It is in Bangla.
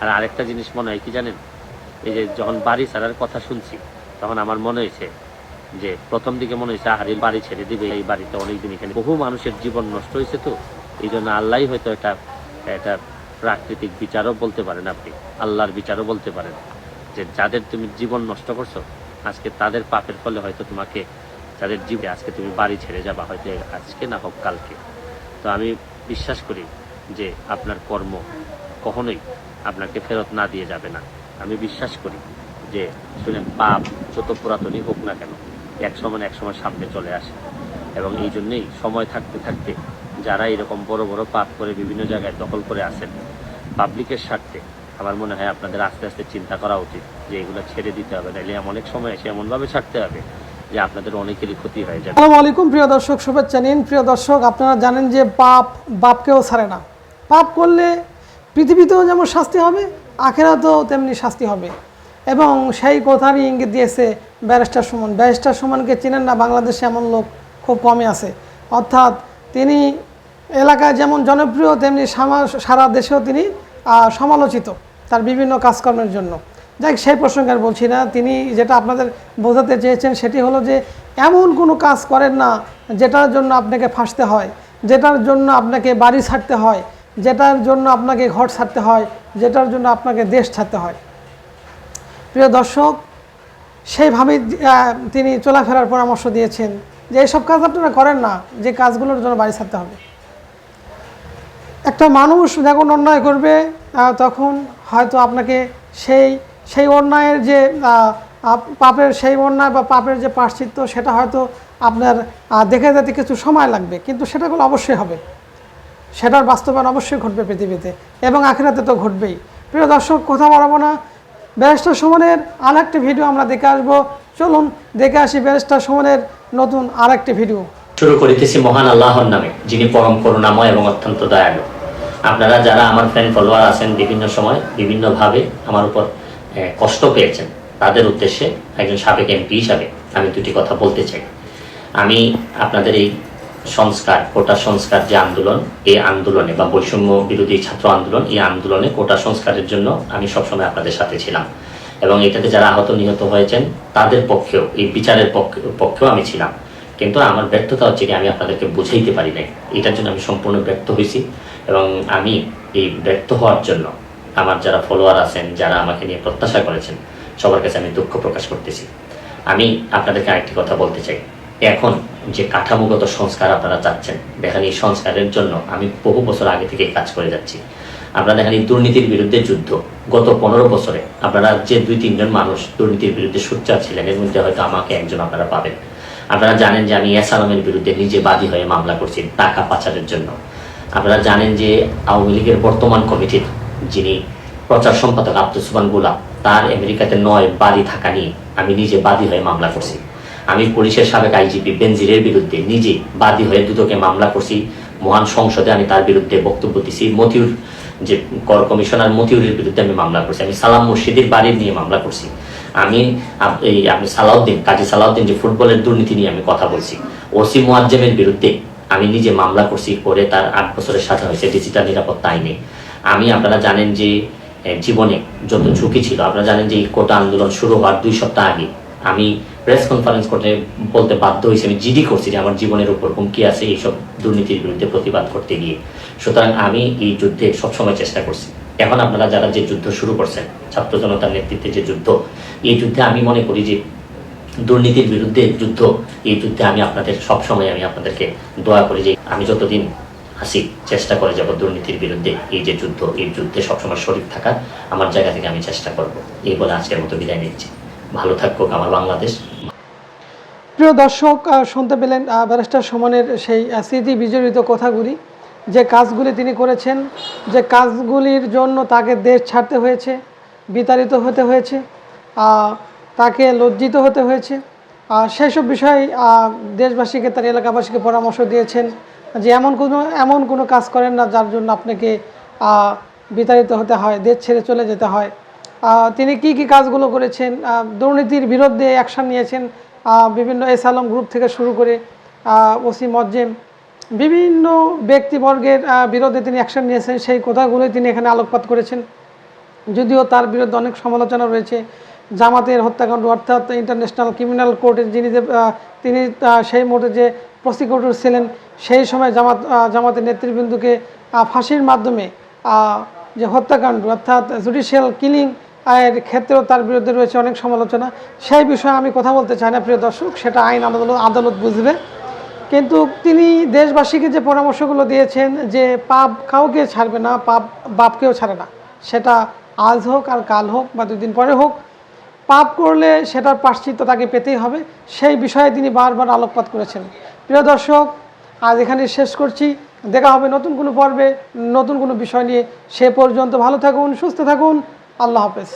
আর আরেকটা জিনিস মনে হয় কি জানেন? এই যে যখন বাড়ি ছাড়ার কথা শুনছি, তখন আমার মনে হয়েছে যে প্রথম দিকে মনে হয়েছে আহারি বাড়ি ছেড়ে দিবে, এই বাড়িতে অনেকদিন এখানে বহু মানুষের জীবন নষ্ট হয়েছে তো এই জন্য আল্লাহ হয়তো এটা এটা প্রাকৃতিক বিচারও বলতে পারেন আপনি, আল্লাহর বিচারও বলতে পারেন, যে যাদের তুমি জীবন নষ্ট করছ, আজকে তাদের পাপের ফলে হয়তো তোমাকে যাদের জীবনে আজকে তুমি বাড়ি ছেড়ে যাবা, হয়তো আজকে না হোক কালকে। তো আমি বিশ্বাস করি যে আপনার কর্ম কখনোই আপনাকে ফেরত না দিয়ে যাবে না। আমি বিশ্বাস করি যে, শুনেন, পাপ যত পুরাতনই হোক না কেন, এক সময় এক সময় সামনে চলে আসে। এবং এই জন্যেই সময় থাকতে থাকতে যারা এরকম বড় বড় পাপ করে বিভিন্ন জায়গায় দখল করে আসেন, পাবলিকের স্বার্থে আমার মনে হয় আপনাদের আস্তে আস্তে চিন্তা করা উচিত যে, এগুলো ছেড়ে দিতে হবে। নাহলে অনেক সময় এসে এমনভাবে ছাড়তে হবে যে, আপনাদের অনেকেরই ক্ষতি হয়ে যাবে। আসসালামু আলাইকুম, প্রিয় দর্শক, শুভেচ্ছা নিন। প্রিয় দর্শক, আপনারা জানেন যে, পাপ বাপকেও ছাড়ে না। পাপ করলে পৃথিবীতেও যেমন শাস্তি হবে, আখেরাতেও তেমনি শাস্তি হবে। এবং সেই কথারই ইঙ্গিত দিয়েছে ব্যারিস্টার সুমন। ব্যারিস্টার সুমনকে চেনেন না, বাংলাদেশে এমন লোক খুব কমই আছে। অর্থাৎ তিনি এলাকায় যেমন জনপ্রিয়, তেমনি সারা দেশেও তিনি সমালোচিত তার বিভিন্ন কাজকর্মের জন্য। যাই সেই প্রসঙ্গে আর বলছি না। তিনি যেটা আপনাদের বোঝাতে চেয়েছেন সেটি হলো যে, এমন কোনো কাজ করেন না যেটার জন্য আপনাকে ফাঁসতে হয়, যেটার জন্য আপনাকে বাড়ি ছাড়তে হয় যেটার জন্য আপনাকে ঘর ছাড়তে হয়, যেটার জন্য আপনাকে দেশ ছাড়তে হয়। প্রিয় দর্শক, সেইভাবেই তিনি চলাফেরার পরামর্শ দিয়েছেন যে এইসব কাজ আপনারা করেন না, যে কাজগুলোর জন্য বাড়ি ছাড়তে হবে। একটা মানুষ যখন অন্যায় করবে তখন হয়তো আপনাকে সেই সেই অন্যায়ের যে পাপের সেই অন্যায় বা পাপের যে পাশ্চিত্য, সেটা হয়তো আপনার দেখে যেতে কিছু সময় লাগবে, কিন্তু সেটাগুলো অবশ্যই হবে। সেটার বাস্তবায়ন অবশ্যই ঘটবে পৃথিবীতে এবং আখেরাতে তো ঘটবেই। প্রিয় দর্শক, কথা বাড়াবো না। ব্যারিস্টার সুমনের আর একটি ভিডিও আমরা দেখে আসব। চলুন, দেখে আসি ব্যারিস্টার সুমনের নতুন আর একটি ভিডিও। শুরু করিতেছি মহান আল্লাহর নামে, যিনি পরম করুণাময় এবং অত্যন্ত দয়ালু। আপনারা যারা আমার ফ্যান ফলোয়ার আছেন বিভিন্ন সময়, বিভিন্নভাবে আমার উপর কষ্ট পেয়েছেন, তাদের উদ্দেশ্যে একজন সাবেক এমপি হিসাবে আমি দুটি কথা বলতে চাই। আমি আপনাদের এই সংস্কার, কোটা সংস্কার যে আন্দোলন, এই আন্দোলনে বা বৈষম্য বিরোধী ছাত্র আন্দোলন, এই আন্দোলনে কোটা সংস্কারের জন্য আমি সবসময় আপনাদের সাথে ছিলাম। এবং এটাতে যারা আহত নিহত হয়েছেন, তাদের পক্ষেও, এই বিচারের পক্ষে, পক্ষেও আমি ছিলাম। কিন্তু আমার ব্যর্থতা হচ্ছে কি, আমি আপনাদেরকে বুঝাইতে পারি নাই। এটার জন্য আমি সম্পূর্ণ ব্যর্থ হয়েছি এবং আমি এই ব্যর্থ হওয়ার জন্য আমার যারা ফলোয়ার আছেন, যারা আমাকে নিয়ে প্রত্যাশা করেছেন, সবার কাছে আমি দুঃখ প্রকাশ করতেছি। আমি আপনাদেরকে আরেকটি কথা বলতে চাই। এখন যে কাঠামোগত সংস্কার আপনারা চাচ্ছেন, দেখেন এই সংস্কারের জন্য আমি বহু বছর আগে থেকে কাজ করে যাচ্ছি। আপনারা দেখেন এই দুর্নীতির বিরুদ্ধে যুদ্ধ। গত পনেরো বছরে আপনারা যে দুই তিনজন মানুষ দুর্নীতির বিরুদ্ধে সোচ্চার ছিলেন, এর মধ্যে হয়তো আমাকে একজন আপনারা পাবেন। আপনারা জানেন যে আমি এস আলমের বিরুদ্ধে নিজে বাদী হয়ে মামলা করছি টাকা পাচারের জন্য। আপনারা জানেন যে আওয়ামী লীগের বর্তমান কমিটির যিনি প্রচার সম্পাদক আব্দুল সুবানগুলা তার আমেরিকাতে নয় বাড়ি থাকা নিয়ে আমি নিজে বাদী হয়ে মামলা করছি। আমি পুলিশের সাবেক আইজিপি বেনজিরের বিরুদ্ধে নিজে বাদী হয়ে দুদকে মামলা করছি। মহান সংসদে আমি তার বিরুদ্ধে বক্তব্য দিছি। মতিউর যে কর কমিশনার মতিউরের বিরুদ্ধে আমি মামলা করছি। আমি সালাম মুর্শিদের বাড়ির নিয়ে মামলা করছি। আমি এই আপনি সালাউদ্দিন, কাজী সালাউদ্দিন যে ফুটবলের দুর্নীতি নিয়ে আমি কথা বলছি, ওসি মোয়াজ্জেমের বিরুদ্ধে আমি নিজে মামলা করছি করে তার আট বছরের সাথে হয়েছে ডিজিটাল নিরাপত্তা আইনে। আমি, আপনারা জানেন যে জীবনে যত ঝুঁকি ছিল, আপনারা জানেন যে এই কোটা আন্দোলন শুরু হওয়ার দুই সপ্তাহ আগে আমি প্রেস কনফারেন্স করতে বলতে বাধ্য হয়েছি, আমি জিডি করছি যে আমার জীবনের উপর হুমকি আছে এইসব দুর্নীতির বিরুদ্ধে প্রতিবাদ করতে গিয়ে। সুতরাং আমি এই যুদ্ধে সবসময় চেষ্টা করছি। এখন আপনারা যারা যে যুদ্ধ শুরু করছেন, ছাত্র জনতার নেতৃত্বে যে যুদ্ধ, এই যুদ্ধে আমি মনে করি যে দুর্নীতির বিরুদ্ধে যুদ্ধ, এই যুদ্ধে আমি আপনাদের সবসময় আমি আপনাদেরকে দোয়া করি যে আমি যতদিন আসি চেষ্টা করে যাব দুর্নীতির বিরুদ্ধে এই যে যুদ্ধ, এই যুদ্ধে সবসময় শরীর থাকা আমার জায়গা থেকে আমি চেষ্টা করব। এই বলে আজকের মতো বিদায় নিচ্ছি। ভালো থাকুক আমার বাংলাদেশ। প্রিয় দর্শক শুনতে পেলেন ব্যারিস্টার সুমনের সেই স্মৃতি বিজড়িত কথাগুলি, যে কাজগুলি তিনি করেছেন, যে কাজগুলির জন্য তাকে দেশ ছাড়তে হয়েছে, বিতাড়িত হতে হয়েছে তাকে লজ্জিত হতে হয়েছে সেই সব বিষয়ে দেশবাসীকে, তার এলাকাবাসীকে পরামর্শ দিয়েছেন যে এমন কোনো এমন কোনো কাজ করেন না যার জন্য আপনাকে বিতাড়িত হতে হয়, দেশ ছেড়ে চলে যেতে হয়। তিনি কি কি কাজগুলো করেছেন? দুর্নীতির বিরুদ্ধে অ্যাকশন নিয়েছেন বিভিন্ন এস আলম গ্রুপ থেকে শুরু করে ওসি মজ্জেম, বিভিন্ন ব্যক্তিবর্গের বিরুদ্ধে তিনি অ্যাকশন নিয়েছেন, সেই কথাগুলোই তিনি এখানে আলোকপাত করেছেন। যদিও তার বিরুদ্ধে অনেক সমালোচনা রয়েছে, জামাতের হত্যাকাণ্ড অর্থাৎ ইন্টারন্যাশনাল ক্রিমিনাল কোর্টের যিনি যে তিনি সেই মুহূর্তে যে প্রসিকিউটর ছিলেন, সেই সময় জামাত জামাতের নেতৃবৃন্দকে ফাঁসির মাধ্যমে যে হত্যাকাণ্ড অর্থাৎ জুডিশিয়াল কিলিং এর ক্ষেত্রেও তার বিরুদ্ধে রয়েছে অনেক সমালোচনা। সেই বিষয়ে আমি কথা বলতে চাই না, প্রিয় দর্শক, সেটা আইন আদালত আদালত বুঝবে। কিন্তু তিনি দেশবাসীকে যে পরামর্শগুলো দিয়েছেন যে পাপ কাউকে ছাড়বে না, পাপ বাপকেও ছাড়ে না, সেটা আজ হোক আর কাল হোক বা দুদিন পরে হোক, পাপ করলে সেটার পাশ্চিত্য তাকে পেতেই হবে, সেই বিষয়ে তিনি বারবার আলোকপাত করেছেন। প্রিয় দর্শক, আজ এখানে শেষ করছি। দেখা হবে নতুন কোনো পর্বে, নতুন কোনো বিষয় নিয়ে। সে পর্যন্ত ভালো থাকুন, সুস্থ থাকুন। আল্লাহ হাফেজ।